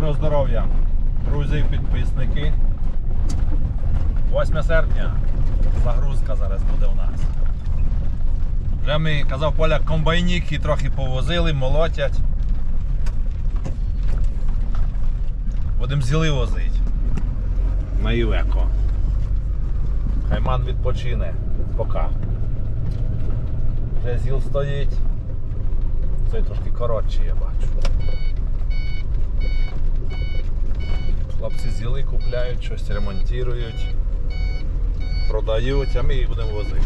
Доброго здоров'я, друзі і підписники. 8 серпня. Загрузка зараз буде у нас. Вже ми, казав Поля, комбайніки трохи повозили, молотять. Будемо зіли возити. На Івеко. Хайман відпочине. Пока. Вже зіл стоїть. Цей трошки коротший, я бачу. Хлопці зіли купляють, щось ремонтують, продають, а ми їх будемо возити.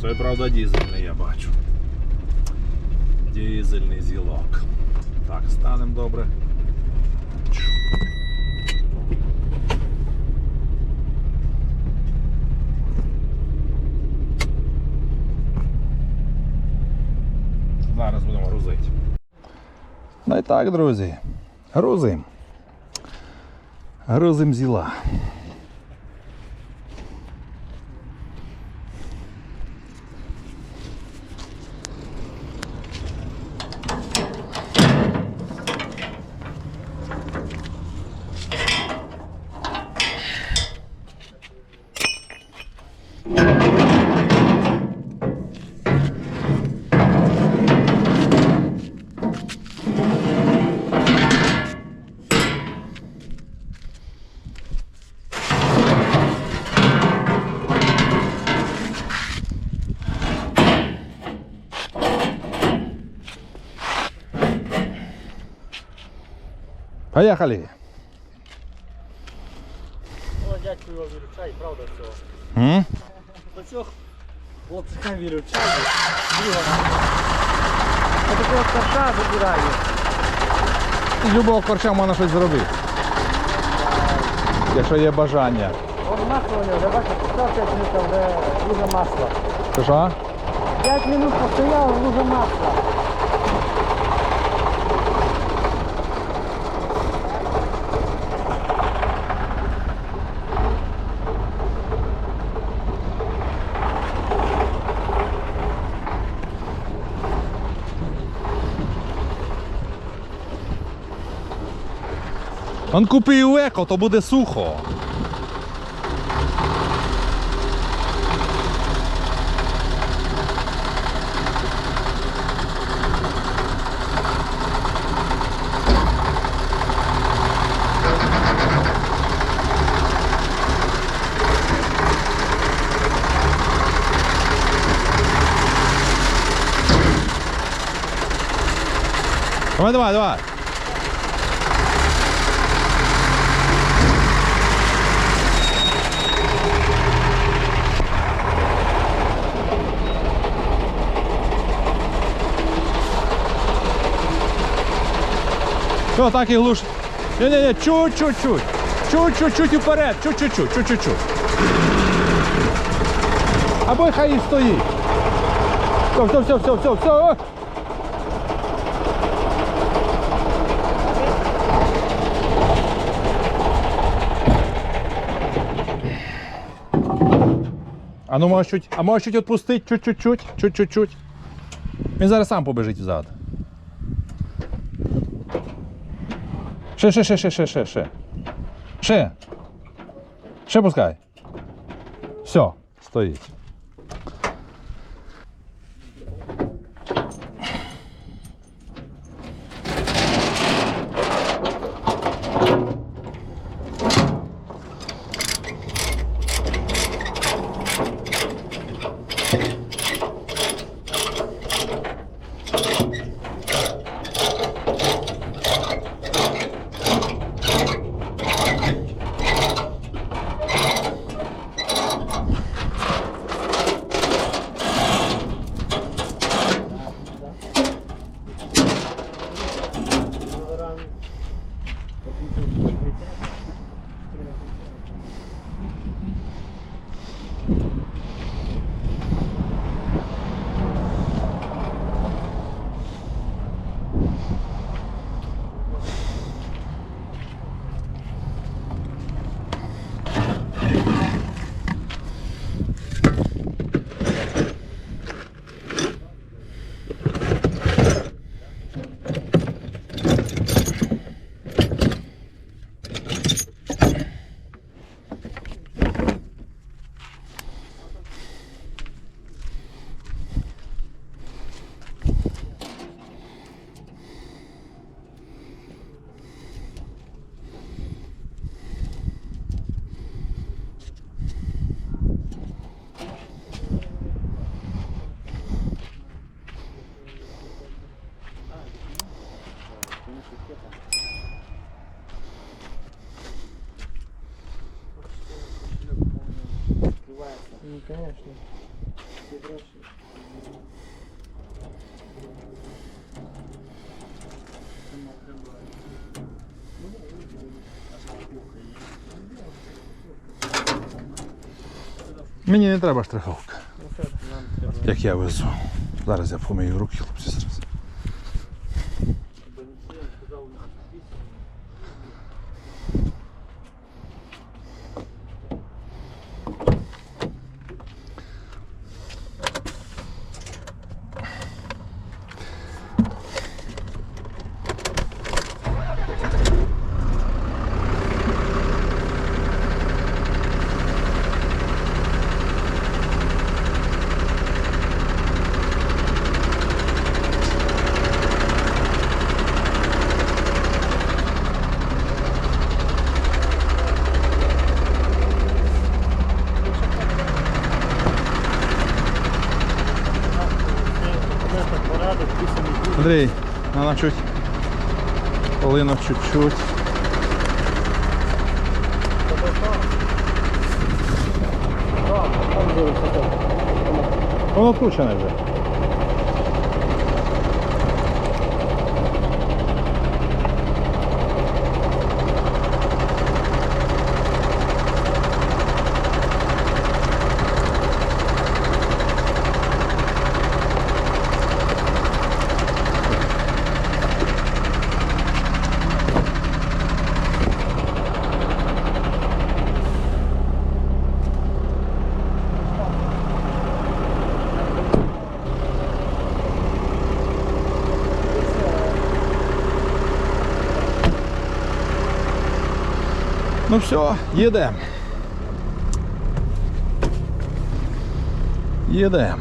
Це правда дізельний, я бачу. Дізельний зілок. Так, станемо добре. Зараз будемо грузити. Ну і так, друзі. Грузим. Грузим зіла. Поїхали. О, дядьку його виручай, правда цього. М? До цього хлопчика виручай. Я такого ковша забираю. З любого корча можна щось зробити. Якщо є бажання. От масло не вже бачите, постав 5 минут, вже лужа масла. Що що? 5 минут постояв, лужа масла. Он купи у еко, то буде сухо. Давай, давай, давай. Все, так і глуш. Ні-ні-ні, чуть-чуть-чуть. Чуть-чуть-чуть вперед, чуть-чуть-чуть, чуть-чуть. Або хай і стоїть. Все, все, все, все, все. А ну може чуть, а може чуть відпустити, чуть-чуть-чуть, чуть-чуть-чуть. Він зараз сам побежить взад. Ще, ще, ще, ще, ще, ще, ще. Ще. Ще пускай. Все, стоїть. Ну, конечно. Все гроши. Мені не треба страховка, Ну, як я везу. Зараз я помию руки, хлопці, зараз. Бензин, сказав, вісім. Це порядок, писаний дуже. Андрій, вона чуть. Чуть-чуть. Воно вкручене вже. Ну все, їдемо. Їдемо.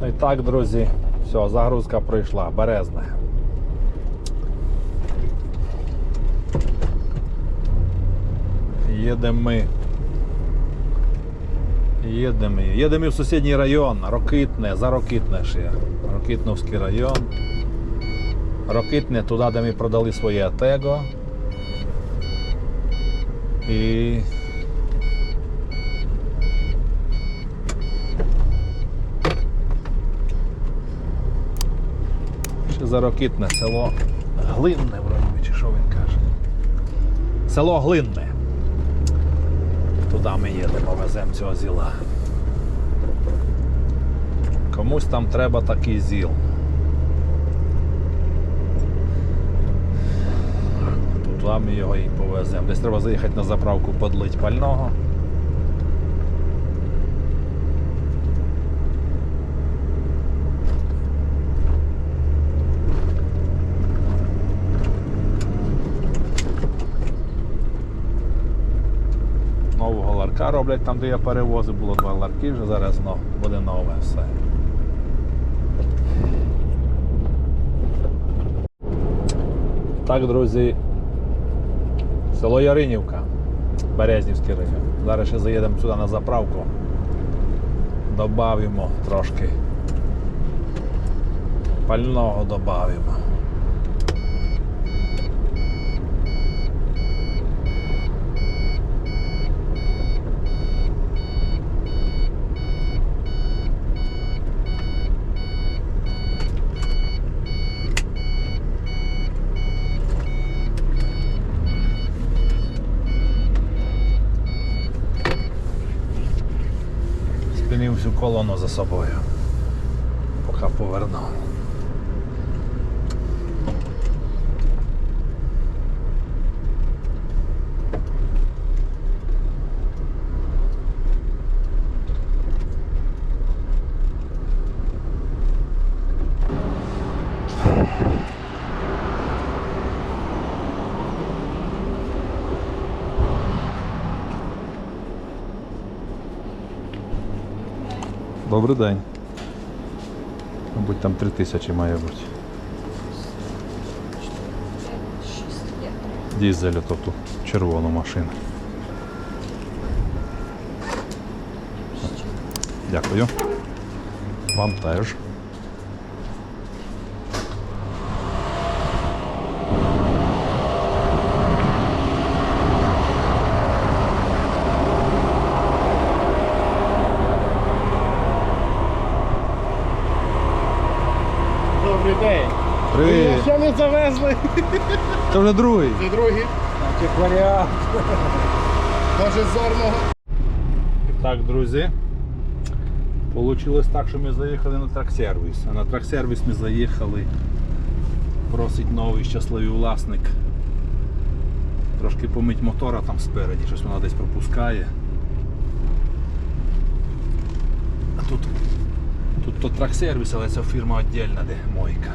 Ну і так, друзі, все, загрузка пройшла, березне. Їдемо ми. Їдемо. Їдемо в сусідній район, Рокитне, за Рокитне ще. Рокитновський район. Рокитне туди, де ми продали своє Атего. І зарокітне село Глинне, вроді, чи що він каже. Село Глинне. Туди ми їдемо, веземо цього зіла. Комусь там треба такий зіл. Туди ми його і повеземо. Десь треба заїхати на заправку подлить пального. Ларка роблять там, де я перевозив, було два ларки, вже зараз но, буде нове все. Так, друзі, село Яринівка, Березнівський район. Зараз ще заїдемо сюди на заправку. Добавимо трошки. Пального добавимо. Всю колону за собою. Поки повернув. Добрий день. Мабуть, там три тисячі має бути. Дізелю, тобто червону машину. Дякую. Вам теж. Добрий день. Завезли. Це вже другий. Це другий. Значить, варіант. Може зорного. Так, друзі. Получилось так, що ми заїхали на траксервіс. А на траксервіс ми заїхали. Просить новий щасливий власник. Трошки помить мотора там спереді, щось вона десь пропускає. А тут, тут то траксервіс, але це фірма віддільна, де мойка.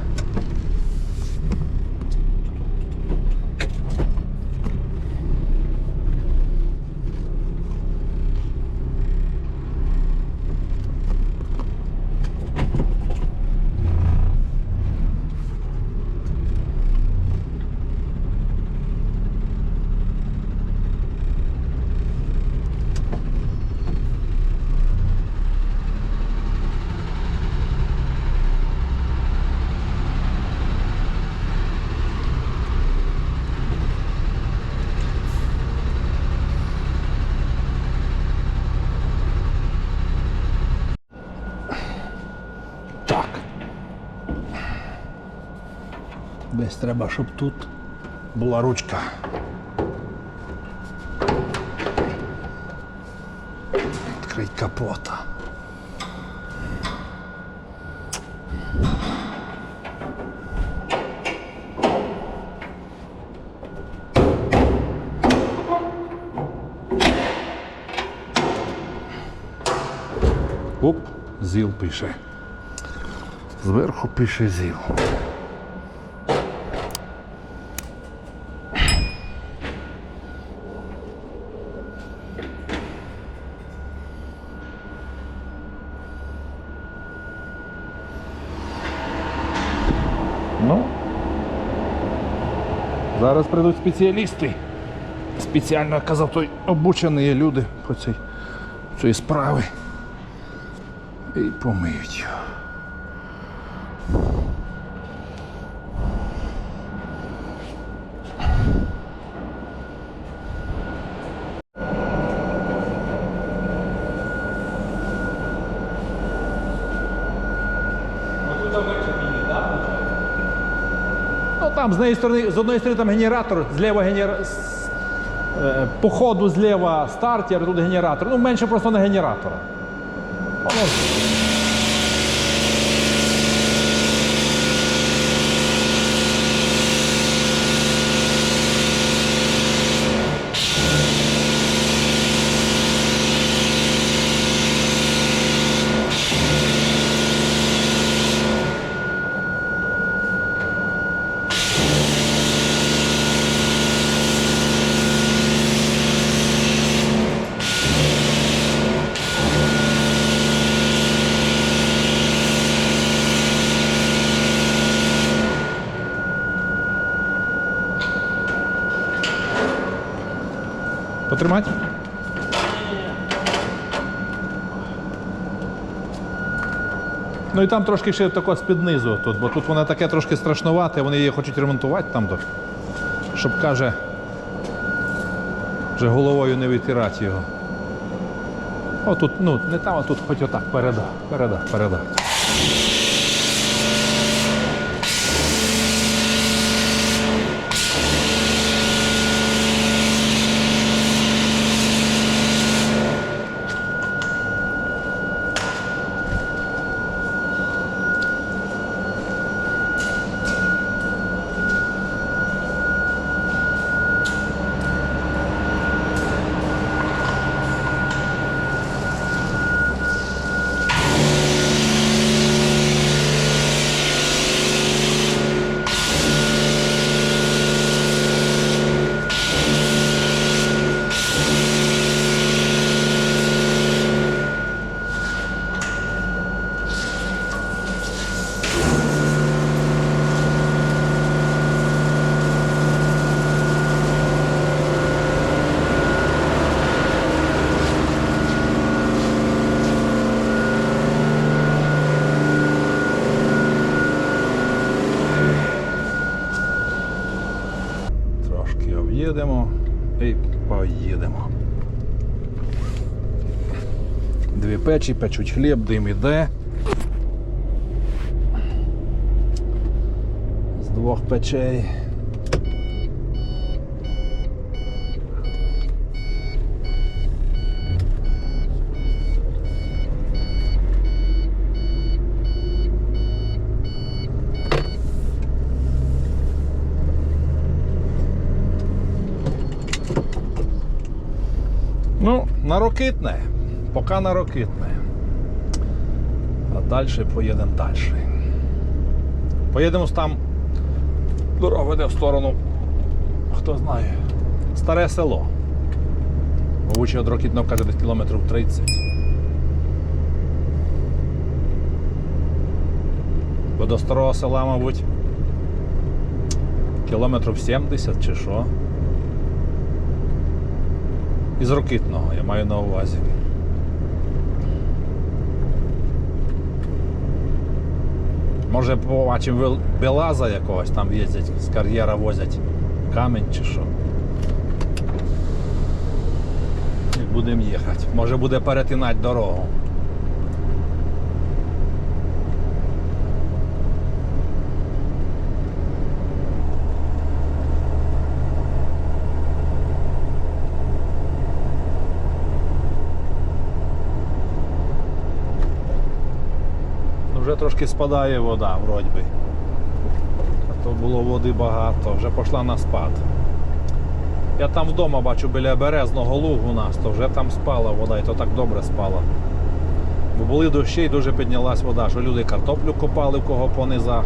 Десь треба, щоб тут була ручка. Відкрить капота. Оп, ЗІЛ пише. Зверху пише ЗІЛ. Ну, зараз прийдуть спеціалісти. Спеціально казав той обучені люди по цій, цій справі. І помиють там з однієї сторони, з одної сторони там генератор, зліва генератор. По ходу зліва стартер, тут генератор. Ну, менше просто на генератора. Воно Потримати? Ну і там трошки ще тако з-під низу, тут, бо тут воно таке трошки страшнувате, вони її хочуть ремонтувати там, щоб каже, вже головою не витирати його. О, тут, ну, не там, а тут хоч отак, переда, переда, переда. висидимо і поїдемо. Дві печі, печуть хліб, дим іде. З двох печей. Ну, на Рокитне. Поки на Рокитне. А далі поїдемо далі. Поїдемо там. Дорога веде в сторону. Хто знає. Старе село. Мабуть, від Рокітного каже десь кілометрів 30. Бо до старого села, мабуть, кілометрів 70 чи що. Із Рокитного, я маю на увазі. Може побачимо Белаза якогось, там їздять, з кар'єра возять камінь чи що. І будемо їхати. Може буде перетинати дорогу. Ну, Трошки спадає вода, вроді би. А то було води багато, вже пішла на спад. Я там вдома бачу біля березного лугу у нас, то вже там спала вода, і то так добре спала. Бо були дощі і дуже піднялась вода, що люди картоплю копали в кого по низах.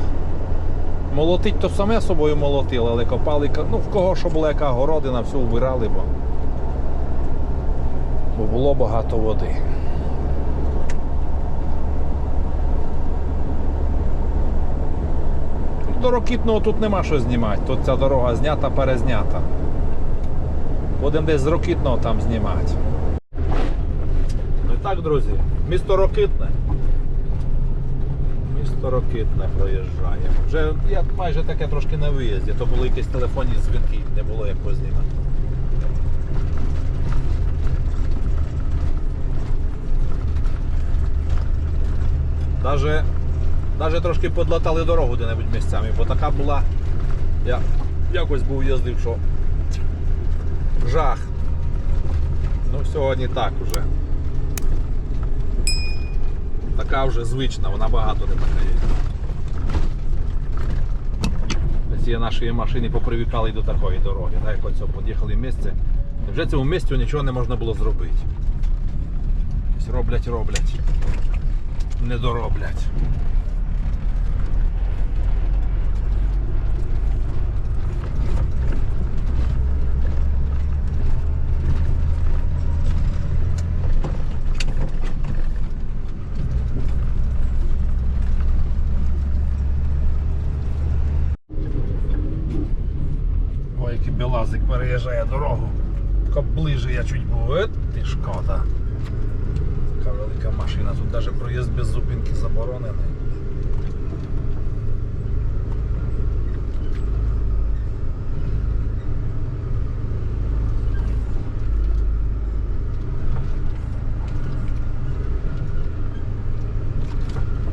Молотить то саме собою молотили, але копали, ну в кого що була яка городина, все вбирали, бо, бо було багато води. Рокітного тут нема що знімати. Тут ця дорога знята, перезнята. Будемо десь з Рокітного там знімати. Ну і так, друзі, місто Рокитне. Місто Рокитне проїжджає. Вже я майже таке трошки на виїзді, то були якісь телефонні дзвінки, не було як познімати. Даже, даже трошки подлатали дорогу де-небудь місцями, бо така була. Я якось був їздив, що жах. Ну, сьогодні так уже. Така вже звична, вона багато не така є. Ці наші машини попривікали до такої дороги. Так, як оце під'їхали місце. Вже цьому місцю нічого не можна було зробити. Роблять, роблять. Не дороблять. Переїжджає дорогу. Така ближче я чуть був. Е, ти шкода. Така велика машина. Тут навіть проїзд без зупинки заборонений.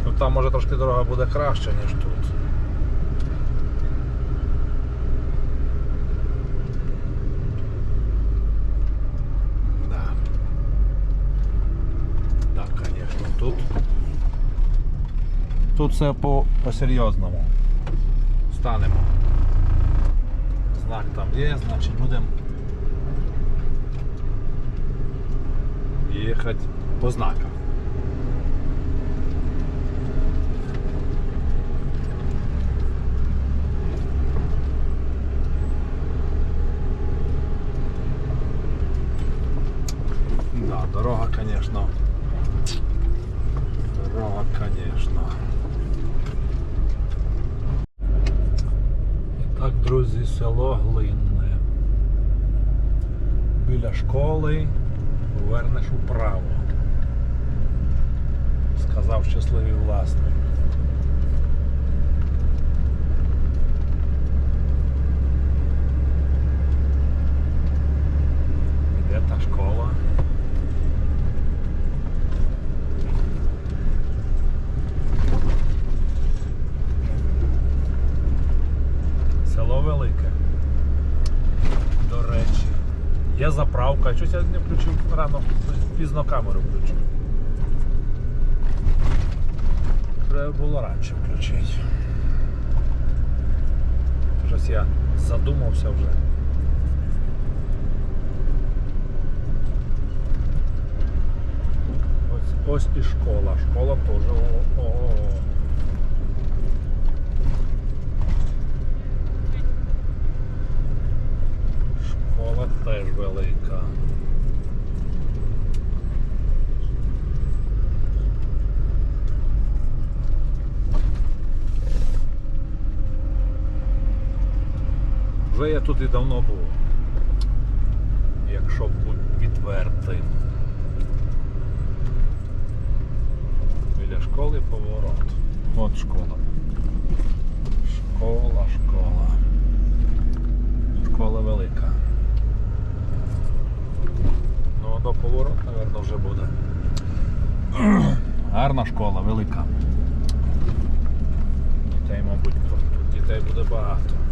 Ну, Там може трошки дорога буде краща, ніж тут. Да. Так, конечно, тут. Тут все по, по-серйозному. Станемо. Знак там є, значить будемо їхати по знаках. Да, дорога, конечно. Дорога, конечно. І так, друзі, село Глинне. Біля школи повернеш управо. Сказав щасливий власник. Де та школа? Село Велике. До речі. Є заправка. Щось я не включив рано, пізно камеру включив. Треба було раніше включити. Щось я задумався вже. Ось, ось і школа. Школа теж. О. Школа теж велика. Вже я тут і давно був. Якщо бути відвертим. Біля школи поворот. От школа. Школа, школа. Школа велика. Ну, до поворот, мабуть, вже буде. Гарна школа, велика. Дітей, мабуть, тут дітей буде багато.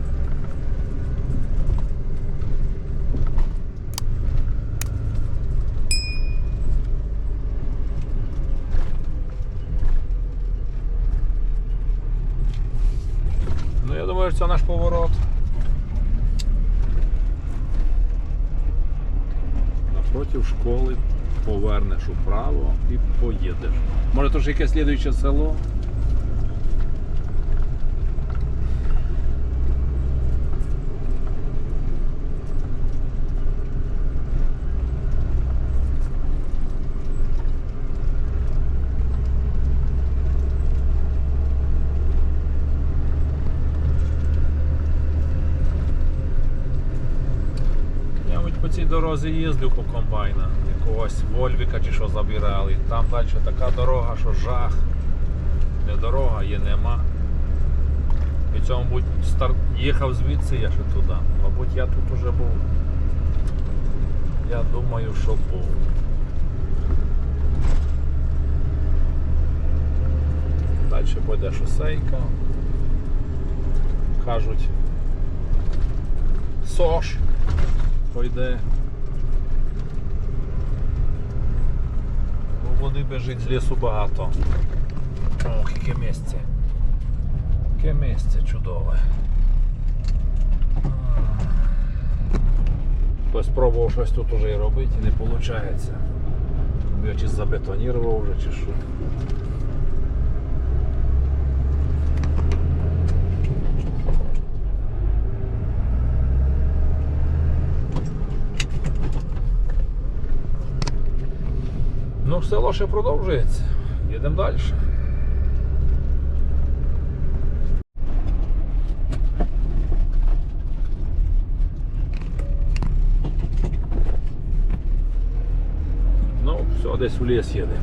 Це наш поворот. Напротив школи повернеш управо і поїдеш. Може, то ж якесь слідуюче село? Я мабуть, по цій дорозі їздив по комбайна. Якогось Вольвіка чи що забирали. Там далі така дорога, що жах. Не дорога, є нема. І цьому, мабуть, стар... їхав звідси я ще туди. Мабуть, я тут уже був. Я думаю, що був. Далі буде шосейка. Кажуть. Сош пойде. Води біжить з лісу багато. Ох, яке місце. Яке місце чудове. Хтось пробував щось тут уже і робити і не виходить. Я чи забетонірував вже, чи що. Ну, село продовжується. Їдемо далі. Ну, все, десь у ліс їде.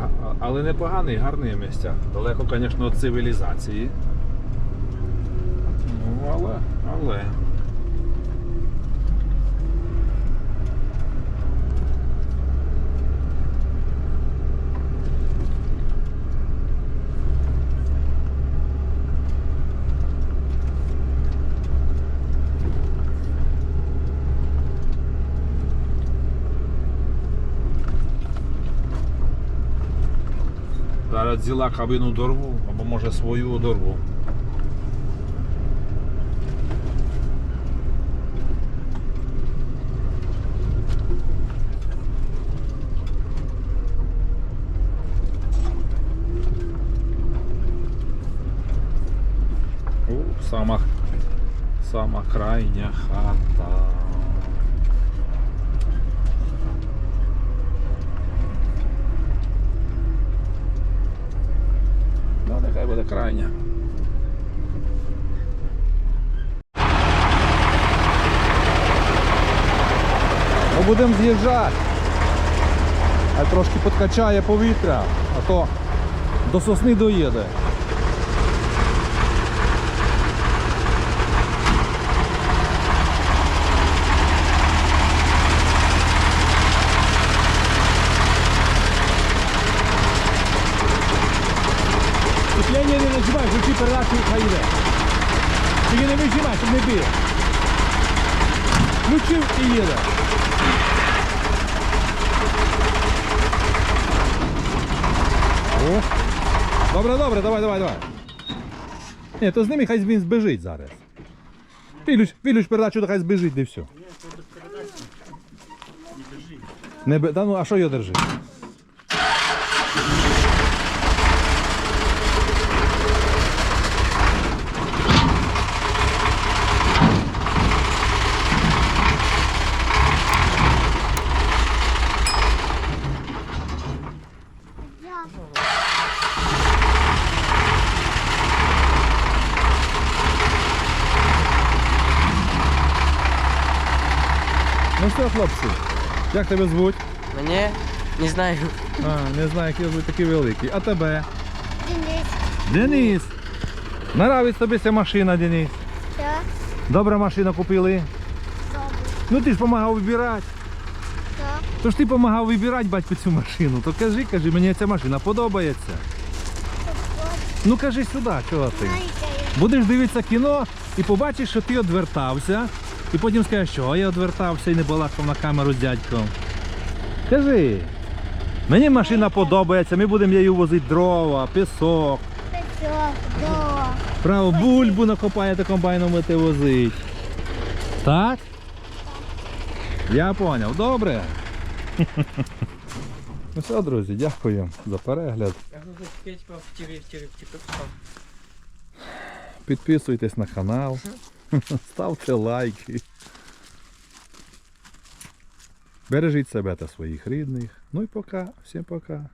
А- а- Але непоганий, гарний місця. Далеко, звісно, від цивілізації. Ну, але, але. Взяла кабину дорву, або може свою дорву. Сама, сама крайня хата. Ну, нехай буде крайня. Ми будемо з'їжджати. а трошки підкачає повітря, а то до сосни доїде. Сцеплення не нажимай, включи передачу і хай йде. Тільки не вижимай, щоб не бив. Включив і їде. Добре, добре, давай, давай, давай. Ні, то з ними хай він збежить зараз. Вілюч, вілюч передачу, то хай збежить, де все. Не бе... Та ну, а що його держить? Ну що, хлопці, як тебе звуть? Мене не знаю. А, не знаю, які ви такі великі. А тебе? Денис. Денис. Нравиться тобі ця машина, Денис. Да? Добра машина купили. Добре. Ну ти ж допомагав вибирати. Да? То ж ти допомагав вибирати батько цю машину. То кажи, кажи, мені ця машина подобається. Ну кажи сюди, чого ти? Будеш дивитися кіно і побачиш, що ти відвертався, і потім скажеш, що я відвертався і не балакав на камеру з дядьком. Кажи, мені машина подобається, ми будемо її возити дрова, пісок. песок, до. Право, бульбу накопаєте комбайном будете возить. Так? Я зрозумів, добре. Ну все, друзі, дякую за перегляд. Підписуйтесь на канал, ставте лайки. Бережіть себе та своїх рідних. Ну і пока, всім пока.